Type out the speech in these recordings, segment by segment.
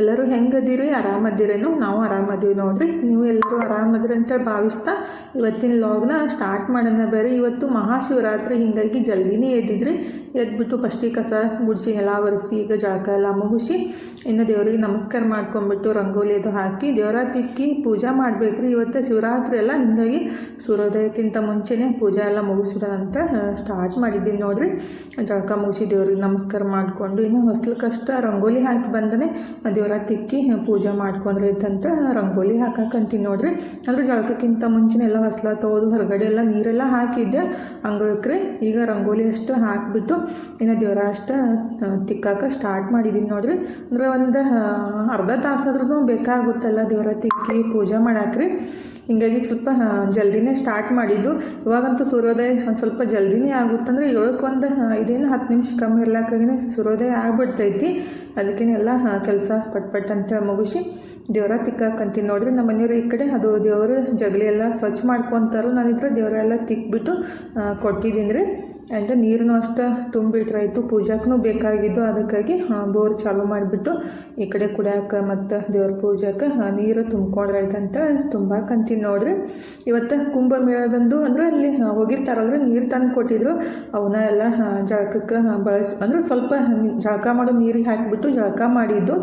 ಎಲ್ಲರೂ ಹೆಂಗದಿರಿ ಆರಾಮದಿರೇನು ನಾವು ಆರಾಮದೀವಿ ನೋಡ್ರಿ. ನೀವು ಎಲ್ಲರೂ ಆರಾಮದ್ರಿ ಅಂತ ಭಾವಿಸ್ತಾ ಇವತ್ತಿನ ಲಾಗ್ನ ಸ್ಟಾರ್ಟ್ ಮಾಡೋಣ ಬೇರೆ. ಇವತ್ತು ಮಹಾಶಿವರಾತ್ರಿ, ಹಿಂಗಾಗಿ ಜಲ್ದಿನೇ ಎದ್ದಿದ್ರಿ. ಎದ್ಬಿಟ್ಟು ಫಸ್ಟಿ ಕಸ, ಗುಡಿಸಿ ಎಲ್ಲ ಒರೆಸಿ, ಈಗ ಜಳಕ ಎಲ್ಲ ಮುಗಿಸಿ ಇನ್ನು ದೇವ್ರಿಗೆ ನಮಸ್ಕಾರ ಮಾಡ್ಕೊಂಬಿಟ್ಟು ರಂಗೋಲಿ ಅದು ಹಾಕಿ ದೇವರ ತಿಕ್ಕಿ ಪೂಜಾ ಮಾಡಬೇಕ್ರಿ. ಇವತ್ತು ಶಿವರಾತ್ರಿ ಎಲ್ಲ ಹಿಂಗಾಗಿ ಸೂರ್ಯೋದಯಕ್ಕಿಂತ ಮುಂಚೆನೇ ಪೂಜಾ ಎಲ್ಲ ಮುಗಿಸಿಡೋದಂತ ಸ್ಟಾರ್ಟ್ ಮಾಡಿದ್ದೀನಿ ನೋಡ್ರಿ. ಜಳಕ ಮುಗಿಸಿ ದೇವ್ರಿಗೆ ನಮಸ್ಕಾರ ಮಾಡಿಕೊಂಡು ಇನ್ನು ಹೊಸ್ಲಕ್ಕಷ್ಟ ರಂಗೋಲಿ ಹಾಕಿ ಬಂದನೆ ದೇವರ ತಿಕ್ಕಿ ಪೂಜೆ ಮಾಡ್ಕೊಂಡ್ರೆ ಇದ್ದಂತ ರಂಗೋಲಿ ಹಾಕಕ್ಕಂತೀನಿ ನೋಡ್ರಿ. ಅಂದ್ರೆ ಜಳಕಕ್ಕಿಂತ ಮುಂಚೆನೆ ಎಲ್ಲ ಹೊಸ್ಲ ತೋದು ಹೊರಗಡೆ ಎಲ್ಲ ನೀರೆಲ್ಲ ಹಾಕಿದ್ದೆ. ಅಂಗಳಕ್ಕೆ ಈಗ ರಂಗೋಲಿ ಅಷ್ಟು ಹಾಕಿಬಿಟ್ಟು ಇನ್ನು ದೇವರ ಅಷ್ಟು ತಿಕ್ಕಾಕ ಸ್ಟಾರ್ಟ್ ಮಾಡಿದ್ದೀನಿ ನೋಡ್ರಿ. ಅಂದ್ರೆ ಒಂದು ಅರ್ಧ ತಾಸಾದ್ರೂ ಬೇಕಾಗುತ್ತಲ್ಲ ದೇವರ ತಿಕ್ಕಿ ಪೂಜೆ ಮಾಡಾಕ್ರಿ. ಹಿಂಗಾಗಿ ಸ್ವಲ್ಪ ಜಲ್ದಿನೇ ಸ್ಟಾರ್ಟ್ ಮಾಡಿದ್ದು. ಇವಾಗಂತೂ ಸೂರ್ಯೋದಯ ಸ್ವಲ್ಪ ಜಲ್ದಿನೇ ಆಗುತ್ತಂದ್ರೆ ಏಳಕ್ಕೆ ಒಂದು ಇದೇನು ಹತ್ತು ನಿಮಿಷ ಕಮ್ಮಿ ಇರ್ಲಾಕಾಗಿನೇ ಸೂರ್ಯೋದಯ ಆಗ್ಬಿಡ್ತೈತಿ. ಅದಕ್ಕೇನೆ ಎಲ್ಲ ಕೆಲಸ ಪಟ್ ಅಂತ ಮುಗಿಸಿ ದೇವರ ತಿಕ್ಕಾಕಂತೀನಿ ನೋಡ್ರಿ. ನಮ್ಮ ಮನೆಯವರು ಈ ಕಡೆ, ಅದು ದೇವರು ಜಗಲಿ ಎಲ್ಲ ಸ್ವಚ್ಛ ಮಾಡ್ಕೊತಾರು. ನಾನು ಇದ್ರೆ ದೇವರೆಲ್ಲ ತಿಕ್ಬಿಟ್ಟು ಕೊಟ್ಟಿದ್ದೀನಿ ರೀ ಅಂತ ನೀರನ್ನು ಅಷ್ಟು ತುಂಬಿಟ್ರಾಯಿತು ಪೂಜಾಕ್ಕೂ ಬೇಕಾಗಿದ್ದು ಅದಕ್ಕಾಗಿ ಬೋರ್ ಚಾಲು ಮಾಡಿಬಿಟ್ಟು ಈ ಕಡೆ ಕುಡಿಯಾಕ ಮತ್ತು ದೇವ್ರ ಪೂಜಾಕ್ಕೆ ನೀರು ತುಂಬ್ಕೊಂಡ್ರಾಯ್ತಂತ ತುಂಬಾಕಂತೀನಿ ನೋಡ್ರಿ. ಇವತ್ತು ಕುಂಭಮೇಳದಂದು ಅಂದ್ರೆ ಅಲ್ಲಿ ಹೋಗಿರ್ತಾರಲ್ರಿ, ನೀರು ತಂದು ಕೊಟ್ಟಿದ್ರು. ಅವನ್ನ ಎಲ್ಲ ಜಳಕಕ್ಕೆ ಬಳಸಿ, ಅಂದ್ರೆ ಸ್ವಲ್ಪ ಜಳಕ ಮಾಡೋ, ನೀರಿಗೆ ಹಾಕಿಬಿಟ್ಟು ಜಳಕ ಮಾಡಿದ್ದು.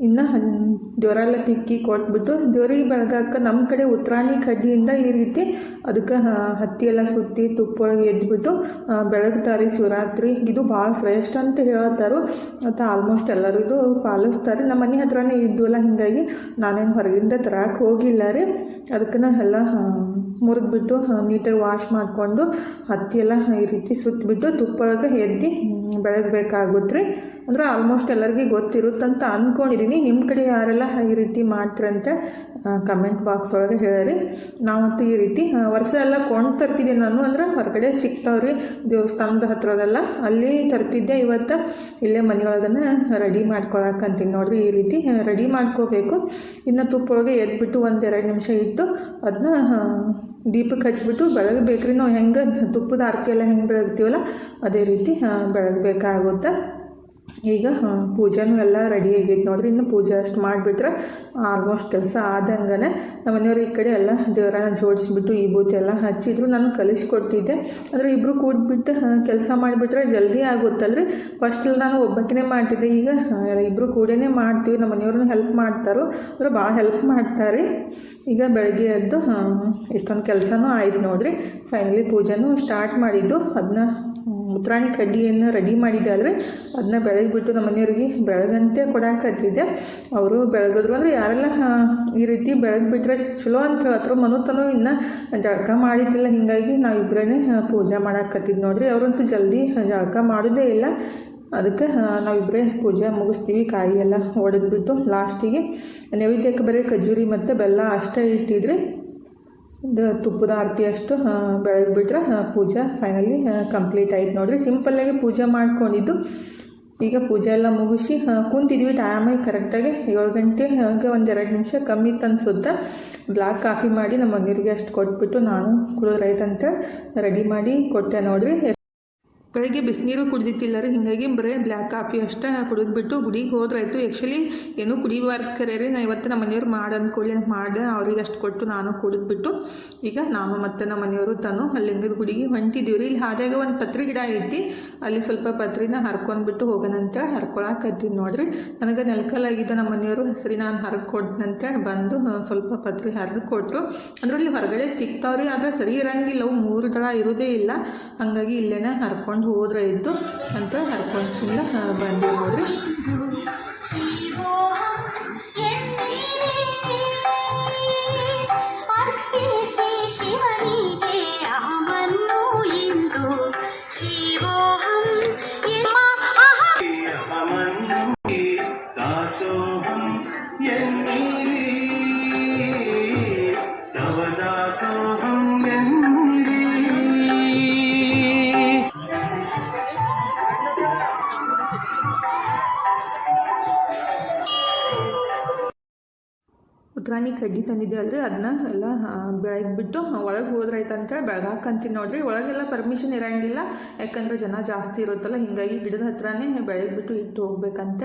ಇನ್ನು ದೇವರೆಲ್ಲ ತಿಕ್ಕಿ ಕೊಟ್ಬಿಟ್ಟು ದೇವ್ರಿಗೆ ಬೆಳಗಾಕ ನಮ್ಮ ಕಡೆ ಉತ್ತರಾಣಿ ಕಡ್ಡಿಯಿಂದ ಈ ರೀತಿ ಅದಕ್ಕೆ ಹತ್ತಿ ಎಲ್ಲ ಸುತ್ತಿ ತುಪ್ಪೊಳಗೆ ಎದ್ಬಿಟ್ಟು ಬೆಳಗ್ತಾರೆ ಶಿವರಾತ್ರಿ. ಇದು ಭಾಳ ಶ್ರೇಷ್ಠ ಅಂತ ಹೇಳ್ತಾರೋ. ಮತ್ತು ಆಲ್ಮೋಸ್ಟ್ ಎಲ್ಲರೂ ಇದು ಪಾಲಿಸ್ತಾರೆ. ನಮ್ಮ ಮನೆ ಹತ್ರನೇ ಇದ್ವಲ್ಲ ಹೀಗಾಗಿ ನಾನೇನು ಹೊರಗಿಂದ ತರಕ್ಕೆ ಹೋಗಿಲ್ಲ ರೀ. ಅದಕ್ಕೆ ಎಲ್ಲ ಮುರಿದ್ಬಿಟ್ಟು ನೀಟಾಗಿ ವಾಶ್ ಮಾಡಿಕೊಂಡು ಹತ್ತಿ ಎಲ್ಲ ಈ ರೀತಿ ಸುತ್ತಿಬಿಟ್ಟು ತುಪ್ಪೊಳಗೆ ಎದ್ದು ಬೆಳಗ್ಬೇಕಾಗುತ್ತೆ ರೀ. ಅಂದ್ರೆ ಆಲ್ಮೋಸ್ಟ್ ಎಲ್ಲರಿಗೂ ಗೊತ್ತಿರುತ್ತಂತ ಅಂದ್ಕೊಂಡಿದ್ದೀನಿ ನಿಮ್ಮ ಕಡೆ ಯಾರೆಲ್ಲ ಈ ರೀತಿ ಮಾಡ್ತಿರಂತೆ ಕಮೆಂಟ್ ಬಾಕ್ಸ್ ಒಳಗೆ ಹೇಳಿರಿ ನಾವಂತೂ ಈ ರೀತಿ ವರ್ಷ ಎಲ್ಲ ಕೊಂಡು ತರ್ತಿದ್ದೆ ನಾನು. ಅಂದ್ರೆ ಹೊರಗಡೆ ಸಿಗ್ತಾವ್ರಿ ದೇವಸ್ಥಾನದ ಹತ್ರದೆಲ್ಲ ಅಲ್ಲಿ ತರ್ತಿದ್ದೆ ಇವತ್ತು. ಇಲ್ಲೇ ಮನೆಯೊಳಗನ ರೆಡಿ ಮಾಡ್ಕೊಳಕಂತೀನಿ ನೋಡ್ರಿ. ಈ ರೀತಿ ರೆಡಿ ಮಾಡ್ಕೋಬೇಕು. ಇನ್ನು ತುಪ್ಪ ಒಳಗೆ ಎದ್ಬಿಟ್ಟು ಒಂದೆರಡು ನಿಮಿಷ ಇಟ್ಟು ಅದನ್ನ ದೀಪಕ್ಕೆ ಹಚ್ಬಿಟ್ಟು ಬೆಳಗ್ಬೇಕ್ರಿ. ನಾವು ಹೆಂಗೆ ತುಪ್ಪದ ಆರತಿ ಎಲ್ಲ ಹೆಂಗೆ ಬೆಳಗ್ತೀವಲ್ಲ, ಅದೇ ರೀತಿ ಬೆಳಗ್ಬೇಕಾಗುತ್ತೆ. ಈಗ ಪೂಜೆನೂ ಎಲ್ಲ ರೆಡಿ ಆಗೈತೆ ನೋಡ್ರಿ. ಇನ್ನು ಪೂಜೆ ಅಷ್ಟು ಮಾಡಿಬಿಟ್ರೆ ಆಲ್ಮೋಸ್ಟ್ ಕೆಲಸ ಆದಂಗೆ ನಮ್ಮ ಮನೆಯವ್ರು ಈ ಕಡೆ ಎಲ್ಲ ದೇವರನ್ನ ಜೋಡಿಸ್ಬಿಟ್ಟು ಈ ಬೂತ್ ಎಲ್ಲ ಹಚ್ಚಿದ್ರು. ನಾನು ಕಲಿಸ್ಕೊಟ್ಟಿದ್ದೆ. ಅಂದರೆ ಇಬ್ಬರು ಕೂಡ್ಬಿಟ್ಟು ಕೆಲಸ ಮಾಡಿಬಿಟ್ರೆ ಜಲ್ದಿ ಆಗುತ್ತಲ್ರಿ. ಫಸ್ಟಲ್ಲಿ ನಾನು ಒಬ್ಬಾಕಿನೇ ಮಾಡ್ತಿದ್ದೆ. ಈಗ ಇಬ್ಬರು ಕೂಡೇ ಮಾಡ್ತೀವಿ. ನಮ್ಮ ಮನೆಯವ್ರನ್ನ ಹೆಲ್ಪ್ ಮಾಡ್ತಾರೋ ಅಂದ್ರೆ ಭಾಳ ಹೆಲ್ಪ್ ಮಾಡ್ತಾರೆ. ಈಗ ಬೆಳಗ್ಗೆ ಎದ್ದು ಇಷ್ಟೊಂದು ಕೆಲಸನೂ ಆಯ್ತು ನೋಡ್ರಿ. ಫೈನಲಿ ಪೂಜೆನೂ ಸ್ಟಾರ್ಟ್ ಮಾಡಿದ್ದು. ಅದನ್ನ ಉತ್ತರಾಣಿ ಕಡ್ಡಿಯನ್ನು ರೆಡಿ ಮಾಡಿದ್ದೆ ಆದರೆ ಅದನ್ನ ಬೆಳಗ್ಬಿಟ್ಟು ನಮ್ಮ ಮನೆಯವ್ರಿಗೆ ಬೆಳಗಂತೆ ಕೊಡಾಕತ್ತಿದ್ದೆ. ಅವರು ಬೆಳಗಿದ್ರು ಅಂದರೆ ಯಾರೆಲ್ಲ ಈ ರೀತಿ ಬೆಳಗ್ಬಿಟ್ರೆ ಚಲೋ ಅಂತ ಹೇಳತ್ರ ಮನುತನು ಇನ್ನು ಜಳಕ ಮಾಡಿದ್ದಿಲ್ಲ. ಹೀಗಾಗಿ ನಾವಿಬ್ಬರೇ ಪೂಜೆ ಮಾಡಾಕತ್ತಿದ್ದು ನೋಡ್ರಿ. ಅವರಂತೂ ಜಲ್ದಿ ಜಳಕ ಮಾಡೋದೇ ಇಲ್ಲ. ಅದಕ್ಕೆ ನಾವಿಬ್ಬರೇ ಪೂಜೆ ಮುಗಿಸ್ತೀವಿ. ಕಾಯಿ ಎಲ್ಲ ಒಡೆದ್ಬಿಟ್ಟು ಲಾಸ್ಟಿಗೆ ನೈವೇದ್ಯಕ್ಕೆ ಬರೀ ಖಜೂರಿ ಮತ್ತು ಬೆಲ್ಲ ಅಷ್ಟೇ ಇಟ್ಟಿದ್ರಿ. ಒಂದು ತುಪ್ಪದ ಆರತಿ ಅಷ್ಟು ಬೆಳಗ್ಗೆ ಬಿಟ್ರೆ ಪೂಜೆ ಫೈನಲಿ ಕಂಪ್ಲೀಟ್ ಆಯ್ತು ನೋಡಿರಿ. ಸಿಂಪಲ್ಲಾಗಿ ಪೂಜೆ ಮಾಡ್ಕೊಂಡಿದ್ದು. ಈಗ ಪೂಜೆ ಎಲ್ಲ ಮುಗಿಸಿ ಕುಂತಿದ್ವಿ. ಟೈಮಾಗಿ ಕರೆಕ್ಟಾಗಿ ಏಳು ಗಂಟೆ, ಹಾಗೆ ಒಂದು ಎರಡು ನಿಮಿಷ ಕಮ್ಮಿ ಅನ್ಸುತ್ತೆ. ಬ್ಲ್ಯಾಕ್ ಕಾಫಿ ಮಾಡಿ ನಮ್ಮ ಮನೆಯವ್ರಿಗೆ ಅಷ್ಟು ಕೊಟ್ಬಿಟ್ಟು ನಾನು ಕುಡಿದ್ರಾಯ್ತಂತ ರೆಡಿ ಮಾಡಿ ಕೊಟ್ಟೆ ನೋಡ್ರಿ. ಬೆಳಗ್ಗೆ ಬಿಸಿನೀರು ಕುಡ್ದಿತ್ತಿಲ್ಲ ರೀ ಹೀಗಾಗಿ ಬರೀ ಬ್ಲ್ಯಾಕ್ ಕಾಫಿ ಅಷ್ಟೇ ಕುಡಿದ್ಬಿಟ್ಟು ಗುಡಿಗೆ ಹೋದ್ರಾಯ್ತು. ಆ್ಯಕ್ಚುಲಿ ಏನೂ ಕುಡಿಬಾರ್ದು ಕರೆ ರೀ ನಾ ಇವತ್ತು ನಮ್ಮ ಮನೆಯವ್ರು ಮಾಡಿ ಅಂದ್ಕೊಳ್ಳಿ ಮಾಡಿದೆ, ಅವ್ರಿಗೆ ಅಷ್ಟು ಕೊಟ್ಟು ನಾನು ಕುಡಿದ್ಬಿಟ್ಟು, ಈಗ ನಾವು ಮತ್ತು ನಮ್ಮ ಮನೆಯವರು ತಾನು ಅಲ್ಲಿ ಲಿಂಗದ ಗುಡಿಗೆ ಹೊಂಟಿದ್ದೀವಿ ರೀ ಇಲ್ಲಿ ಆದಾಗ ಒಂದು ಪತ್ರಿ ಗಿಡ ಐತಿ, ಅಲ್ಲಿ ಸ್ವಲ್ಪ ಪತ್ರಿನ ಹರ್ಕೊಂಡ್ಬಿಟ್ಟು ಹೋಗೋಣಂತ ಹರ್ಕೊಳಕತ್ತೀನಿ ನೋಡ್ರಿ. ನನಗೆ ನೆಲ್ಕಲಾಗಿದ್ದ ನಮ್ಮ ಮನೆಯವರು ಸರಿ ನಾನು ಹರ್ಕೊಡ್ನಂತ ಬಂದು ಸ್ವಲ್ಪ ಪತ್ರಿ ಹರಿದು ಕೊಟ್ಟರು ಅದರಲ್ಲಿ ಹೊರಗಡೆ ಸಿಗ್ತಾವ್ರಿ, ಆದರೆ ಸರಿ ಇರೋಂಗಿಲ್ಲ, ಅವು ಮೂರು ಥರ ಇರೋದೇ ಇಲ್ಲ. ಹಾಗಾಗಿ ಇಲ್ಲೇನೆ ಹರ್ಕೊಂಡು ಹೋದ್ರೆ ಇದ್ದು ಅಂತ ಹರ್ಕೊಂಡು ಸುಮ್ಮನೆ ಬಂದೆ ನೋಡ್ರಿ ಶಿವೋಹಂ ಎನ್ನಿರಿ ಅರ್ಪಿಸಿ ಶಿವನಿಗೆ ಅಹಮನ್ನು ಇಂದು ಶಿವೋಹಂ ಎನ್ನುವ ಅಹ ಅಹಮನ್ಗೆ ದಾಸೋಹಂ ಎನ್ನಿರಿ ತವ ದಾಸೋಹಂ ಉತ್ರಾಣಿ ಕಡ್ಡಿ ತಂದಿದ್ದೆ ಅಲ್ರಿ ಅದನ್ನ ಎಲ್ಲ ಬ್ಯಾಗ್ ಬಿಟ್ಟು ಒಳಗೆ ಹೋದ್ರಾಯ್ತು ಬ್ಯಾಗ್ ಹಾಕಂತೀನಿ ನೋಡ್ರಿ. ಒಳಗೆಲ್ಲ ಪರ್ಮಿಷನ್ ಇರಂಗಿಲ್ಲ. ಯಾಕಂದ್ರೆ ಜನ ಜಾಸ್ತಿ ಇರುತ್ತಲ್ಲ, ಹಿಂಗಾಗಿ ಗಿಡದ ಹತ್ರನೇ ಬೆಳಗ್ಗೆ ಬಿಟ್ಟು ಇಟ್ಟು ಹೋಗ್ಬೇಕಂತ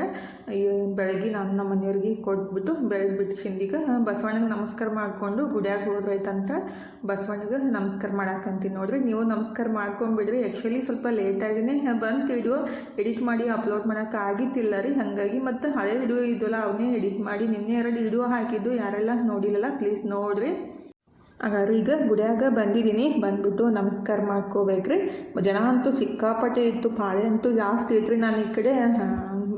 ಬೆಳಗ್ಗೆ ನಾನು ನಮ್ಮ ಮನೆಯವ್ರಿಗೆ ಕೊಟ್ಬಿಟ್ಟು ಬೆಳಗ್ಗೆ ಬಿಟ್ಟು ಶಿಂದಿಗೆ ಬಸವಣ್ಣಗೆ ನಮಸ್ಕಾರ ಮಾಡಿಕೊಂಡು ಗುಡಿಯಾಗ ಹೋದ್ರಾಯ್ತಂತ ಬಸವಣ್ಣಗೆ ನಮಸ್ಕಾರ ಮಾಡಾಕಂತೀನಿ ನೋಡ್ರಿ. ನೀವು ನಮಸ್ಕಾರ ಮಾಡ್ಕೊಂಬಿಡ್ರಿ. ಆ್ಯಕ್ಚುಲಿ ಸ್ವಲ್ಪ ಲೇಟಾಗಿನೇ ಬಂದು ವಿಡಿಯೋ ಎಡಿಟ್ ಮಾಡಿ ಅಪ್ಲೋಡ್ ಮಾಡೋಕೆ ಆಗಿತ್ತಿಲ್ಲ ರೀ. ಹಾಗಾಗಿ ಮತ್ತು ಹಳೆ ವಿಡಿಯೋ ಇದೆಲ್ಲ ಅವನ್ನೇ ಎಡಿಟ್ ಮಾಡಿ ನಿನ್ನೆ ಎರಡು ವಿಡಿಯೋ ಹಾಕಿದ್ದು ಯಾರೆಲ್ಲ ನೋಡಿಲ್ಲಲ್ಲ ಪ್ಲೀಸ್ ನೋಡ್ರಿ. ಹಾಗಾದ್ರೆ ಈಗ ಗುಡಿಯಾಗ ಬಂದಿದ್ದೀನಿ. ಬಂದ್ಬಿಟ್ಟು ನಮಸ್ಕಾರ ಮಾಡ್ಕೋಬೇಕ್ರಿ. ಜನ ಅಂತೂ ಸಿಕ್ಕಾಪಟ್ಟೆ ಇತ್ತು, ಪಾಳೆ ಅಂತೂ ಜಾಸ್ತಿ ಐತ್ರಿ ನಾನು ಈ ಕಡೆ.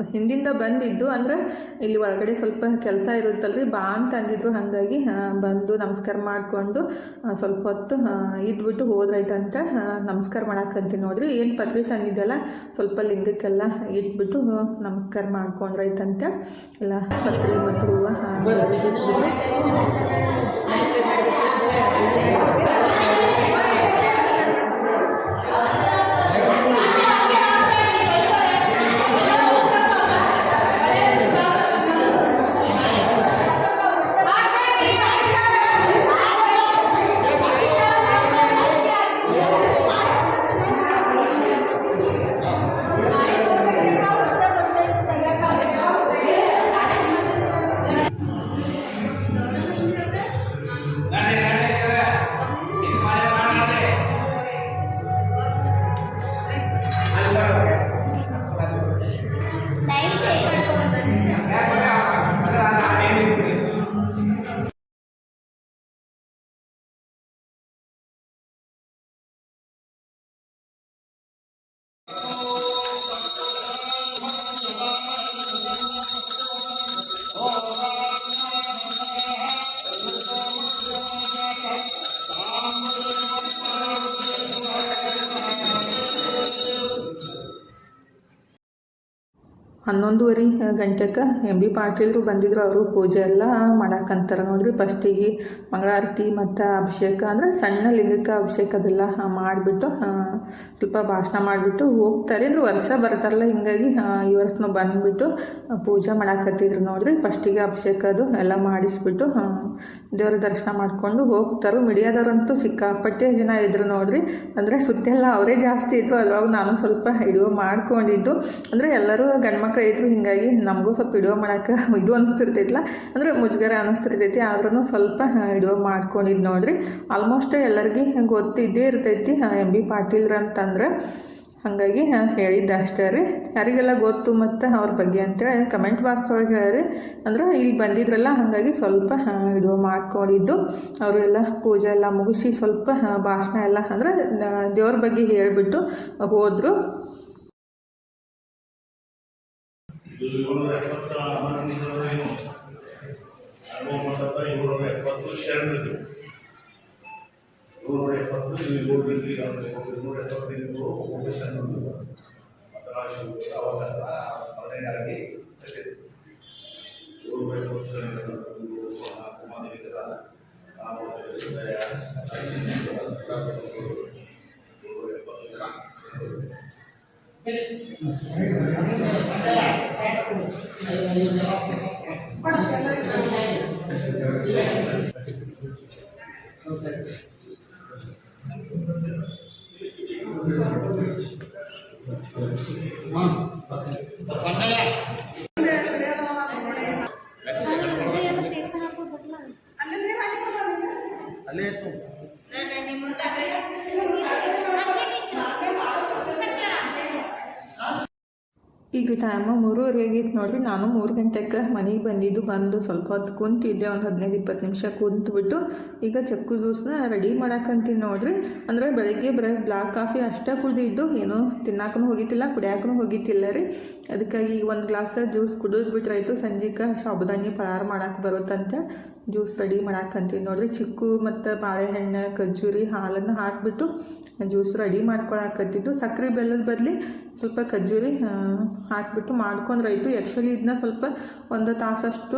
ಹಿಂದಿಂದ ಬಂದಿದ್ದು ಅಂದ್ರೆ ಇಲ್ಲಿ ಒಳಗಡೆ ಸ್ವಲ್ಪ ಕೆಲಸ ಇರುತ್ತಲ್ರಿ. ಬಾ ಅಂತ ಅಂದಿದ್ರು. ಹಾಗಾಗಿ ಬಂದು ನಮಸ್ಕಾರ ಮಾಡಿಕೊಂಡು ಸ್ವಲ್ಪ ಹೊತ್ತು ಇದ್ಬಿಟ್ಟು ಹೋದ್ರಾಯ್ತಂತ ಆ, ನಮಸ್ಕಾರ ಮಾಡಾಕಂತೀನಿ ನೋಡ್ರಿ. ಏನು ಪತ್ರಿಕೆ ತಂದಿದ್ದೆಲ್ಲ ಸ್ವಲ್ಪ ಲಿಂಗಕ್ಕೆಲ್ಲ ಇಟ್ಬಿಟ್ಟು ನಮಸ್ಕಾರ ಮಾಡ್ಕೊಂಡ್ರಾಯ್ತಂತ. ಎಲ್ಲ ಪತ್ರಿ ಮತ್ತು ಹೂವು ಹನ್ನೊಂದುವರೆ ಗಂಟೆಗೆ ಎಂ ಬಿ ಪಾಟೀಲ್ರು ಬಂದಿದ್ರು ಅವರು. ಪೂಜೆ ಎಲ್ಲ ಮಾಡಾಕಂತಾರೆ ನೋಡ್ರಿ. ಫಸ್ಟಿಗೆ ಮಂಗಳಾರತಿ ಮತ್ತು ಅಭಿಷೇಕ ಅಂದರೆ ಸಣ್ಣ ಲಿಂಗಕ್ಕೆ ಅಭಿಷೇಕ ಅದೆಲ್ಲ ಮಾಡಿಬಿಟ್ಟು ಸ್ವಲ್ಪ ಭಾಷಣ ಮಾಡಿಬಿಟ್ಟು ಹೋಗ್ತಾರೆ. ಅಂದ್ರೆ ವರ್ಷ ಬರ್ತಾರಲ್ಲ, ಹಿಂಗಾಗಿ ಈ ವರ್ಷನು ಬಂದುಬಿಟ್ಟು ಪೂಜೆ ಮಾಡಾಕತ್ತಿದ್ರು ನೋಡ್ರಿ. ಫಸ್ಟಿಗೆ ಅಭಿಷೇಕ ಅದು ಎಲ್ಲ ಮಾಡಿಸ್ಬಿಟ್ಟು ದೇವರ ದರ್ಶನ ಮಾಡಿಕೊಂಡು ಹೋಗ್ತಾರೆ. ಮೀಡಿಯಾದವ್ರಂತೂ ಸಿಕ್ಕಾಪಟ್ಟೆ ಜನ ಇದ್ರು ನೋಡ್ರಿ. ಅಂದರೆ ಸುತ್ತೆಲ್ಲ ಅವರೇ ಜಾಸ್ತಿ ಇದ್ರು. ಅದ್ರೊಳಗೆ ನಾನು ಸ್ವಲ್ಪ ವಿಡಿಯೋ ಮಾಡ್ಕೊಂಡಿದ್ದು. ಅಂದರೆ ಎಲ್ಲರೂ ಗಂಡ್ಮಕ್ಳು ಇದ್ರು ಹಿಂಗಾಗಿ ನಮಗೂ ಸ್ವಲ್ಪ ವಿಡಿಯೋ ಮಾಡೋಕೆ ಇದು ಅನಿಸ್ತಿರ್ತೈತಿಲ್ಲ ಅಂದರೆ ಮುಜುಗರ ಅನಿಸ್ತಿರ್ತೈತಿ ಆದ್ರೂ ಸ್ವಲ್ಪ ವಿಡಿಯೋ ಮಾಡ್ಕೊಂಡಿದ್ದು ನೋಡಿರಿ. ಆಲ್ಮೋಸ್ಟ್ ಎಲ್ಲರಿಗೆ ಗೊತ್ತಿದ್ದೇ ಇರ್ತೈತಿ ಎಂ ಬಿ ಪಾಟೀಲ್ರ ಅಂತಂದ್ರೆ ಹಾಗಾಗಿ ಹೇಳಿದ್ದೆ ಅಷ್ಟೇ ರೀ. ಯಾರಿಗೆಲ್ಲ ಗೊತ್ತು ಮತ್ತು ಅವ್ರ ಬಗ್ಗೆ ಅಂತೇಳಿ ಕಮೆಂಟ್ ಬಾಕ್ಸ್ ಒಳಗೆ ಹೇಳ್ರಿ. ಅಂದ್ರೆ ಇಲ್ಲಿ ಬಂದಿದ್ರಲ್ಲ, ಹಾಗಾಗಿ ಸ್ವಲ್ಪ ವಿಡಿಯೋ ಮಾಡ್ಕೊಂಡಿದ್ದು. ಅವರೆಲ್ಲ ಪೂಜೆ ಎಲ್ಲ ಮುಗಿಸಿ ಸ್ವಲ್ಪ ಭಾಷಣ ಎಲ್ಲ, ಅಂದ್ರೆ ದೇವ್ರ ಬಗ್ಗೆ ಹೇಳಿಬಿಟ್ಟು ಹೋದರು. দুইগুলোর একমাত্র আমার নিজের রহিম এবং মাতা এগুলোর একমাত্র শ্যামের দেব। এগুলোর একমাত্র দুই গোল্ডের দিকে আমরা এগুলোর একমাত্র এগুলো ওকে শ্যামের দেব। আমাদের ಅಲ್ಲೇ ಈಗ ಟೈಮ್ ಮೂರುವರೆ ಆಗಿತ್ತು ನೋಡ್ರಿ. ನಾನು ಮೂರು ಗಂಟೆಗೆ ಮನೆಗೆ ಬಂದಿದ್ದು ಬಂದು ಸ್ವಲ್ಪ ಹೊತ್ತು ಕುಂತಿದ್ದೆ. ಒಂದು ಹದಿನೈದು ಇಪ್ಪತ್ತು ನಿಮಿಷ ಕುಂತುಬಿಟ್ಟು ಈಗ ಚಕ್ಕು ಜ್ಯೂಸ್ನ ರೆಡಿ ಮಾಡಾಕಂತೀನಿ ನೋಡ್ರಿ. ಅಂದರೆ ಬೆಳಗ್ಗೆ ಬರೀ ಬ್ಲಾಕ್ ಕಾಫಿ ಅಷ್ಟೇ ಕುಡಿದಿದ್ದು. ಏನೂ ತಿನ್ನಕ್ಕೂ ಹೋಗಿತ್ತಿಲ್ಲ ಕುಡಿಯಾಕೂ ಹೋಗಿತ್ತಿಲ್ಲ ರೀ. ಅದಕ್ಕಾಗಿ ಒಂದು ಗ್ಲಾಸ್ ಜ್ಯೂಸ್ ಕುಡಿದು ಬಿಟ್ರಾಯ್ತು ಸಂಜೆಗೆ ಸಾಬುದಾನಿ ಪಲಾರ ಮಾಡಕ್ಕೆ ಬರುತ್ತಂತೆ. ಜ್ಯೂಸ್ ರೆಡಿ ಮಾಡಾಕಂತೀನಿ ನೋಡ್ರಿ. ಚಿಕ್ಕು ಮತ್ತು ಬಾಳೆಹಣ್ಣು ಖಜ್ಜೂರಿ ಹಾಲನ್ನು ಹಾಕಿಬಿಟ್ಟು ಜ್ಯೂಸ್ ರೆಡಿ ಮಾಡ್ಕೊಳಕತ್ತಿದ್ದು. ಸಕ್ಕರೆ ಬೆಲ್ಲದ ಬದಲಿ ಸ್ವಲ್ಪ ಖಜ್ಜೂರಿ ಆ, ಹಾಕಿಬಿಟ್ಟು ಮಾಡ್ಕೊಂಡ್ರಾಯ್ತು ಆ್ಯಕ್ಚುಲಿ ಇದನ್ನ ಸ್ವಲ್ಪ ಒಂದು ತಾಸಷ್ಟು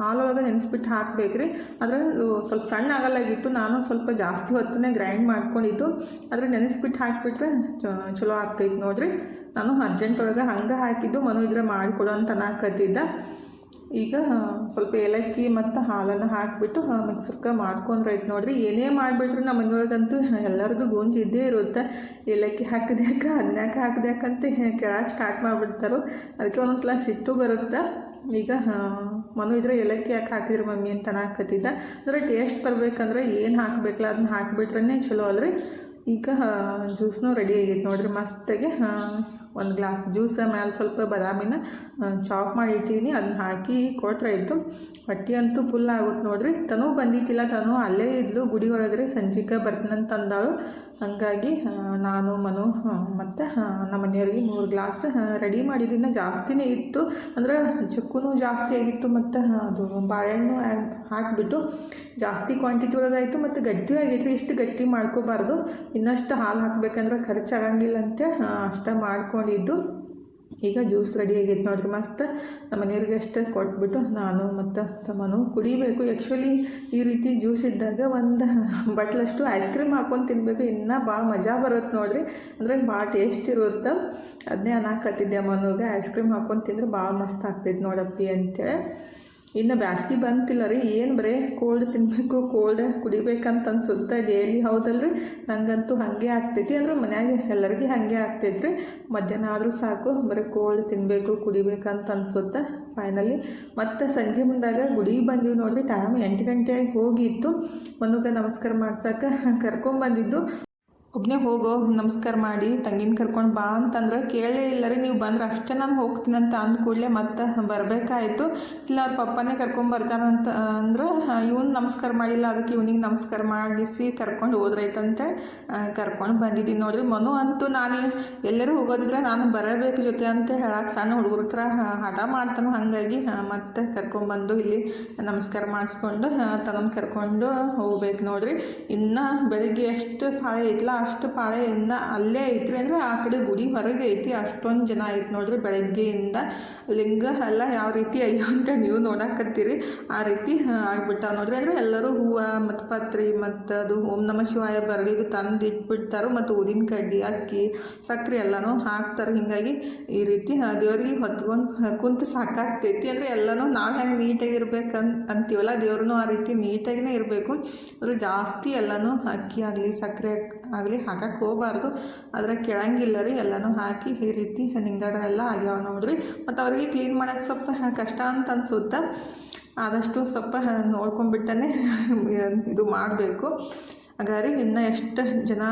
ಹಾಲೊಳಗೆ ನೆನೆಸ್ಬಿಟ್ಟು ಹಾಕಬೇಕ್ರಿ. ಆದರೆ ಅದು ಸ್ವಲ್ಪ ಸಣ್ಣ ಆಗಲ್ಲಾಗಿತ್ತು. ನಾನು ಸ್ವಲ್ಪ ಜಾಸ್ತಿ ಹೊತ್ತನೇ ಗ್ರೈಂಡ್ ಮಾಡ್ಕೊಂಡಿದ್ದು. ಆದರೆ ನೆನೆಸ್ಬಿಟ್ಟು ಹಾಕಿಬಿಟ್ರೆ ಚಲೋ ಆಗ್ತೈತೆ ನೋಡಿರಿ. ನಾನು ಅರ್ಜೆಂಟ್ ಒಳಗೆ ಹಂಗೆ ಹಾಕಿದ್ದು ಮನು ಇದ್ರೆ ಮಾಡಿಕೊಡು ಅಂತ ಅನ್ನಕತ್ತಿದ್ದ. ಈಗ ಸ್ವಲ್ಪ ಏಲಕ್ಕಿ ಮತ್ತು ಹಾಲನ್ನು ಹಾಕಿಬಿಟ್ಟು ಮಿಕ್ಸರ್ಗೆ ಮಾಡ್ಕೊಂಡ್ರೆ ಆಯ್ತು ನೋಡ್ರಿ. ಏನೇ ಮಾಡಿಬಿಟ್ರು ನಮ್ಮ ಮನೆಯೊಳಗಂತೂ ಎಲ್ಲರದ್ದು ಗೂಂಜ್ ಇದ್ದೇ ಇರುತ್ತೆ. ಏಲಕ್ಕಿ ಹಾಕಿದ್ಯಾಕ ಅದನ್ಯಾಕ ಹಾಕಿದ್ಯಾಕಂತ ಕೆಳಕ್ಕೆ ಸ್ಟಾರ್ಟ್ ಮಾಡಿಬಿಡ್ತಾರೋ. ಅದಕ್ಕೆ ಒಂದೊಂದು ಸಲ ಸಿಟ್ಟು ಬರುತ್ತೆ. ಈಗ ಮನು ಇದ್ರೆ ಏಲಕ್ಕಿ ಯಾಕೆ ಹಾಕಿದ್ರಿ ಮಮ್ಮಿ ಅಂತ ಹಾಕತ್ತಿದ್ದೆ ಅಂದರೆ ಟೇಸ್ಟ್ ಬರಬೇಕಂದ್ರೆ ಏನು ಹಾಕಬೇಕಲ್ಲ ಅದನ್ನ ಹಾಕಿಬಿಟ್ರೇ ಚಲೋ ಅಲ್ರಿ. ಈಗ ಜ್ಯೂಸ್ನೂ ರೆಡಿ ಆಗೈತೆ ನೋಡಿರಿ ಮಸ್ತಾಗಿ. ಒಂದು ಗ್ಲಾಸ್ ಜ್ಯೂಸ್ ಮೇಲೆ ಸ್ವಲ್ಪ ಬಾದಾಮಿನ ಚಾಪ್ ಮಾಡಿ ಇಟ್ಟಿದ್ದೀನಿ ಅದನ್ನ ಹಾಕಿ ಕೊಟ್ರೆ ಇತ್ತು ಹೊಟ್ಟೆ ಅಂತೂ ಫುಲ್ ಆಗುತ್ತೆ ನೋಡ್ರಿ. ತನೂ ಬಂದಿತ್ತಿಲ್ಲ ತನೂ ಅಲ್ಲೇ ಇದ್ಲು. ಗುಡಿ ಒಳಗಡೆ ಸಂಜಿಕ ಬರ್ತೀನಂತ ಅಂದಾಳು. ಹಾಗಾಗಿ ನಾನು, ಮನು ಮತ್ತು ನಮ್ಮ ಮನೆಯವ್ರಿಗೆ ಮೂರು ಗ್ಲಾಸ್ ರೆಡಿ ಮಾಡಿದ್ದೀನಿ ಜಾಸ್ತಿನೇ ಇತ್ತು. ಅಂದ್ರೆ ಚಕ್ಕೂ ಜಾಸ್ತಿ ಆಗಿತ್ತು, ಮತ್ತು ಅದು ಬಾಳೆಹಣ್ಣು ಹಾಕಿಬಿಟ್ಟು ಜಾಸ್ತಿ ಕ್ವಾಂಟಿಟಿ ಒಳಗಾಯಿತು ಮತ್ತು ಆಗಿತ್ತು ಇಷ್ಟು ಗಟ್ಟಿ ಮಾಡ್ಕೋಬಾರ್ದು. ಇನ್ನಷ್ಟು ಹಾಲು ಹಾಕಬೇಕಂದ್ರೆ ಖರ್ಚಾಗಂಗಿಲ್ಲ ಅಂತ ಅಷ್ಟೇ ಮಾಡ್ಕೊಂಡಿದ್ದು. ಈಗ ಜ್ಯೂಸ್ ರೆಡಿ ಆಗೈತೆ ನೋಡ್ರಿ, ಮಸ್ತ್. ನಮ್ಮ ಮನೆಯವ್ರಿಗೆ ಅಷ್ಟೇ ಕೊಟ್ಬಿಟ್ಟು ನಾನು ಮತ್ತು ತಮ್ಮನು ಕುಡಿಬೇಕು. ಆ್ಯಕ್ಚುಲಿ ಈ ರೀತಿ ಜ್ಯೂಸ್ ಇದ್ದಾಗ ಒಂದು ಬಟ್ಲಷ್ಟು ಐಸ್ ಕ್ರೀಮ್ ಹಾಕ್ಕೊಂಡು ತಿನ್ನಬೇಕು ಇನ್ನೂ ಭಾಳ ಮಜಾ ಬರುತ್ತೆ ನೋಡಿರಿ. ಅಂದರೆ ಭಾಳ ಟೇಸ್ಟ್ ಇರುತ್ತೆ ಅದನ್ನೇ ಅನ್ನಕತ್ತಿದ್ದೆ ಮನುಗೆ ಐಸ್ ಕ್ರೀಮ್ ಹಾಕ್ಕೊಂಡು ತಿಂದರೆ ಭಾಳ ಮಸ್ತ್ ಆಗ್ತೈತೆ ನೋಡಪ್ಪಿ ಅಂತೇಳಿ. ಇನ್ನು ಬ್ಯಾಸ್ಗೆ ಬಂತಿಲ್ಲ ರೀ. ಏನು ಬರೀ ಕೋಲ್ಡ್ ತಿನ್ನಬೇಕು ಕೋಲ್ಡ್ ಕುಡಿಬೇಕಂತ ಅನ್ಸುತ್ತೆ ಡೇಲಿ ಹೌದಲ್ರಿ? ನಂಗಂತೂ ಹಾಗೆ ಆಗ್ತೈತಿ. ಅಂದ್ರೆ ಮನ್ಯಾಗ ಎಲ್ಲರಿಗೂ ಹಾಗೆ ಆಗ್ತೈತಿ ರೀ ಮಧ್ಯಾಹ್ನ ಆದರೂ ಸಾಕು. ಬರೀ ಕೋಲ್ಡ್ ತಿನ್ನಬೇಕು ಕುಡಿಬೇಕಂತ ಅನ್ಸುತ್ತೆ ಫೈನಲಿ ಮತ್ತು ಸಂಜೆ ಮುಂದಾಗ ಗುಡಿಗೆ ಬಂದೀವಿ ನೋಡ್ರಿ. ಟೈಮ್ ಎಂಟು ಗಂಟೆಗೆ ಹೋಗಿತ್ತು. ಮನುಗೆ ನಮಸ್ಕಾರ ಮಾಡ್ಸಕ್ಕೆ ಕರ್ಕೊಂಬಂದಿದ್ದು. ಒಬ್ಬನೇ ಹೋಗೋ, ನಮಸ್ಕಾರ ಮಾಡಿ, ತಂಗಿನ ಕರ್ಕೊಂಡು ಬಾ ಅಂತಂದ್ರೆ ಕೇಳೇ ಇಲ್ಲ ರೀ, ನೀವು ಬಂದ್ರೆ ಅಷ್ಟೇ ನಾನು ಹೋಗ್ತೀನಿ ಅಂತ ಅಂದ ಕೂಡಲೇ ಮತ್ತೆ ಬರಬೇಕಾಯಿತು. ಇಲ್ಲ ಅವ್ರ ಪಪ್ಪನೇ ಕರ್ಕೊಂಬರ್ತಾನಂತ ಅಂದ್ರೆ ಇವನು ನಮಸ್ಕಾರ ಮಾಡಿಲ್ಲ, ಅದಕ್ಕೆ ಇವನಿಗೆ ನಮಸ್ಕಾರ ಮಾಡಿಸಿ ಕರ್ಕೊಂಡು ಹೋದ್ರೈತಂತೆ ಕರ್ಕೊಂಡು ಬಂದಿದ್ದೀನಿ ನೋಡಿರಿ. ಮನು ಅಂತೂ ನಾನು, ಎಲ್ಲರೂ ಹೋಗೋದಿದ್ರೆ ನಾನು ಬರಬೇಕು ಜೊತೆ ಅಂತ ಹೇಳಕ್ಕೆ ಸಣ್ಣ ಹುಡುಗರ ಹತ್ರ ಹಠ ಮಾಡ್ತಾನೆ ಹಾಗಾಗಿ ಮತ್ತೆ ಕರ್ಕೊಂಬಂದು ಇಲ್ಲಿ ನಮಸ್ಕಾರ ಮಾಡಿಸ್ಕೊಂಡು ತನ್ನನ್ನು ಕರ್ಕೊಂಡು ಹೋಗ್ಬೇಕು ನೋಡಿರಿ. ಇನ್ನು ಬೆಳಿಗ್ಗೆ ಎಷ್ಟು ಭಾಳ ಐತಲ್ಲ ಅಷ್ಟು ಪಾಳೆಯಿಂದ ಅಲ್ಲೇ ಐತ್ರಿ ಅಂದರೆ ಆ ಕಡೆ ಗುಡಿ ಹೊರಗೆ ಐತಿ, ಅಷ್ಟೊಂದು ಜನ ಐತಿ ನೋಡ್ರಿ ಬೆಳಗ್ಗೆಯಿಂದ. ಲಿಂಗ ಎಲ್ಲ ಯಾವ ರೀತಿ ಅಯ್ಯೋ ಅಂತ ನೀವು ನೋಡಾಕತ್ತೀರಿ. ಆ ರೀತಿ ಆಗ್ಬಿಟ್ಟಾವ ನೋಡ್ರಿ. ಅಂದರೆ ಎಲ್ಲರೂ ಹೂವು ಮತ್ತು ಪತ್ರಿ ಮತ್ತು ಅದು ಓಂ ನಮ ಶಿವಾಯ ಬರಡಿದು ತಂದು ಇಟ್ಬಿಡ್ತಾರೋ ಮತ್ತು ಊದಿನ ಕಡ್ಡಿ ಅಕ್ಕಿ ಸಕ್ಕರೆ ಎಲ್ಲನೂ ಹಾಕ್ತಾರೆ. ಹೀಗಾಗಿ ಈ ರೀತಿ ದೇವ್ರಿಗೆ ಹೊತ್ಕೊಂಡು ಕುಂತು ಸಾಕಾಗ್ತೈತಿ. ಅಂದರೆ ಎಲ್ಲನೂ ನಾವು ಹೆಂಗೆ ನೀಟಾಗಿ ಇರ್ಬೇಕಂತ ಅಂತೀವಲ್ಲ ದೇವ್ರೂ ಆ ರೀತಿ ನೀಟಾಗಿನೇ ಇರಬೇಕು. ಅಂದರೆ ಜಾಸ್ತಿ ಎಲ್ಲನೂ ಅಕ್ಕಿ ಆಗಲಿ ಸಕ್ಕರೆ ಆಗಲಿ ಹಾಕಕ್ಕೆ ಹೋಗಬಾರ್ದು. ಆದರೆ ಕೆಳಂಗಿಲ್ಲ ರೀ, ಎಲ್ಲನೂ ಹಾಕಿ ಈ ರೀತಿ ನಿಂಗಡ ಎಲ್ಲ ಆಗ್ಯಾವ ನೋಡ್ರಿ. ಮತ್ತು ಅವರಿಗೆ ಕ್ಲೀನ್ ಮಾಡೋಕ್ಕೆ ಸ್ವಲ್ಪ ಕಷ್ಟ ಅಂತ ಅನಿಸುತ್ತೆ. ಆದಷ್ಟು ಸ್ವಲ್ಪ ನೋಡ್ಕೊಂಡ್ಬಿಟ್ಟನೆ ಇದು ಮಾಡಬೇಕು. ಹಾಗಾದ್ರೆ ಇನ್ನು ಎಷ್ಟು ಜನ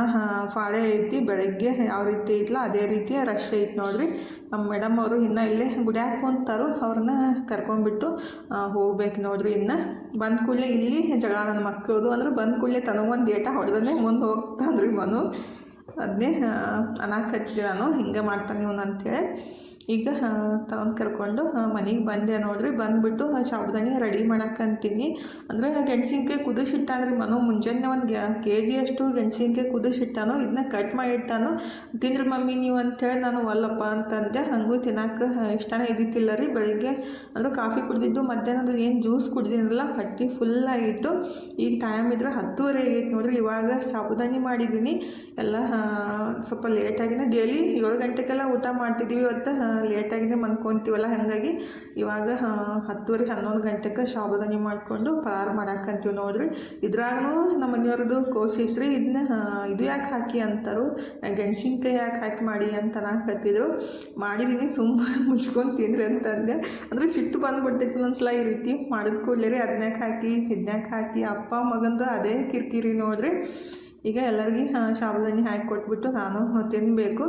ಫಾಳೆ ಐತಿ, ಬೆಳಗ್ಗೆ ಯಾವ ರೀತಿ ಐತಲ್ಲ ಅದೇ ರೀತಿ ರಶ್ ಐತಿ ನೋಡ್ರಿ. ನಮ್ಮ ಮೇಡಮ್ ಅವರು ಇನ್ನು ಇಲ್ಲೇ ಗುಡ್ಯಾಕ ಅಂತಾರೋ ಅವ್ರನ್ನ ಕರ್ಕೊಂಡ್ಬಿಟ್ಟು ಹೋಗ್ಬೇಕು ನೋಡ್ರಿ ಇನ್ನು. ಬಂದ ಕೂಡಲೇ ಇಲ್ಲಿ ಜಗಳ ನನ್ನ ಮಕ್ಕಳದು ಅಂದ್ರೆ ಬಂದ ಕೂಡಲೇ ತನಗೊಂದು ಏಟ ಹೊಡೆದೇ ಮುಂದೆ ಹೋಗ್ತಾನ್ರಿ ಮನು. ಅದನ್ನೇ ಅನಾಕತ್ತಿ ನಾನು, ಹಿಂಗೆ ಮಾಡ್ತಾನೆ ಇವನು ಅಂತೇಳಿ ಈಗ ತಗೊಂಡು ಕರ್ಕೊಂಡು ಮನೆಗೆ ಬಂದೆ ನೋಡ್ರಿ ಬಂದುಬಿಟ್ಟು ಸಾಬುದಾನಿ ರೆಡಿ ಮಾಡಕ್ಕಂತೀನಿ ಅಂದರೆ ಗೆಣಸಿನ್ಕಾಯಿ ಕುದಿಸಿಟ್ಟಾನ್ರಿ ಮನೋ ಮುಂಜಾನೆ ಒಂದು ಕೆ ಜಿಯಷ್ಟು ಗೆಣಸಿನ್ಕಾಯಿ ಕುದಿಸಿಟ್ಟಾನು ಇದನ್ನ ಕಟ್ ಮಾಡಿ ಇಟ್ಟಾನು ತಿಂದ್ರಿ ಮಮ್ಮಿ, ನೀವು ಅಂತೇಳಿ ನಾನು ಒಲ್ಲಪ್ಪ ಅಂತಂದೆ. ಹಾಗೂ ತಿನ್ನಕ್ಕೆ ಇಷ್ಟನೇ ಇದ್ದಿತ್ತಿಲ್ಲ ರೀ ಬೆಳಿಗ್ಗೆ. ಅಂದ್ರೆ, ಕಾಫಿ ಕುಡಿದಿದ್ದು ಮಧ್ಯಾಹ್ನದ ಏನು ಜ್ಯೂಸ್ ಕುಡ್ದಿನಲ್ಲ ಹಟ್ಟಿ ಫುಲ್ ಆಗಿತ್ತು. ಈಗ ಟೈಮ್ ಇದ್ರೆ ಹತ್ತುವರೆ ಆಗೈತೆ ನೋಡ್ರಿ. ಇವಾಗ ಸಾಬುದಾನಿ ಮಾಡಿದ್ದೀನಿ. ಎಲ್ಲ ಸ್ವಲ್ಪ ಲೇಟಾಗಿನೇ ಡೈಲಿ ಏಳು ಗಂಟೆಗೆಲ್ಲ ಊಟ ಮಾಡ್ತಿದ್ದೀವಿ ಇವತ್ತು. ಲೇಟಾಗಿನೇ ಮನ್ಕೊತೀವಲ್ಲ ಹಾಗಾಗಿ ಇವಾಗ ಹತ್ತುವರೆ, ಹನ್ನೊಂದು ಗಂಟೆಗೆ ಶಾಬದಾನಿ ಮಾಡಿಕೊಂಡು ಪಾರ್ ಮಾಡಾಕಂತೀವಿ ನೋಡ್ರಿ. ಇದ್ರಾಗೂ ನಮ್ಮ ಮನೆಯವ್ರದ್ದು ಕೋಸಿಸ್ರಿ ಇದನ್ನ ಇದು ಯಾಕೆ ಹಾಕಿ ಅಂತಾರು, ಗೆಣಸಿನ್ಕಾಯಿ ಯಾಕೆ ಹಾಕಿ ಮಾಡಿ ಅಂತ ಅನ್ನಕತ್ತಿದ್ರು ಮಾಡಿದ್ದೀನಿ ಸುಮ್ಮನೆ ಮುಚ್ಕೊಂಡು ಅಂತ ಅಂತಂದೆ. ಅಂದರೆ ಸಿಟ್ಟು ಬಂದ್ಬಿಡ್ತೈತಿ ಒಂದ್ಸಲ ಈ ರೀತಿ. ಮಾಡಿದ ಕೂಡಲೇ ರೀ ಅದನ್ಯಾಕೆ ಹಾಕಿ, ಇದನ್ಯಾಕೆ ಹಾಕಿ, ಅಪ್ಪ ಮಗಂದು ಅದೇ ಕಿರಿಕಿರಿ ನೋಡ್ರಿ. ಈಗ ಎಲ್ಲರಿಗೆ ಸಾಬುದಾನಿ ಹಾಕಿ ಕೊಟ್ಬಿಟ್ಟು ನಾನು ತಿನ್ನಬೇಕು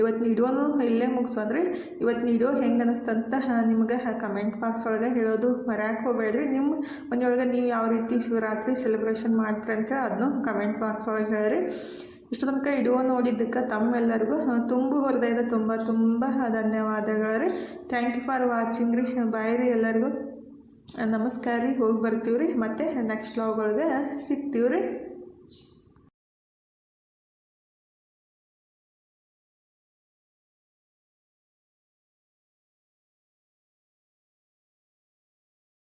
ಇವತ್ತು ಇಡೋನು ಇಲ್ಲೇ ಮುಗಿಸೋಂದ್ರೆ ಇವತ್ತು ನೀಡೋ ಹೆಂಗೆ ಅನ್ನಿಸ್ತಂತ ನಿಮ್ಗೆ ಕಮೆಂಟ್ ಬಾಕ್ಸ್ ಒಳಗೆ ಹೇಳೋದು ಮರ್ಯಾಕೆ ಹೋಗಬೇಡ್ರಿ. ನಿಮ್ಮ ಮನೆಯೊಳಗೆ ನೀವು ಯಾವ ರೀತಿ ಶಿವರಾತ್ರಿ ಸೆಲೆಬ್ರೇಷನ್ ಮಾಡ್ತೀರಿ ಅಂತ ಅದನ್ನು ಕಮೆಂಟ್ ಬಾಕ್ಸ್ ಒಳಗೆ ಹೇಳ್ರಿ. ಇಷ್ಟು ತನಕ ಇಡೋ ನೋಡಿದ್ದಕ್ಕೆ ತಮ್ಮೆಲ್ಲರಿಗೂ ತುಂಬ ಹೊರದಾಯಿದೆ ತುಂಬ ತುಂಬ ಧನ್ಯವಾದಗಳು ರೀ ಥ್ಯಾಂಕ್ ಯು ಫಾರ್ ವಾಚಿಂಗ್ ರೀ. ಬಾಯ್ ರೀ ಎಲ್ಲರಿಗೂ. ನಮಸ್ಕಾರ ರೀ. ಹೋಗಿ ಬರ್ತೀವಿ ರೀ ಮತ್ತು ನೆಕ್ಸ್ಟ್ ವ್ಲಾಗ್ ಒಳಗೆ ಸಿಗ್ತೀವಿ ರೀ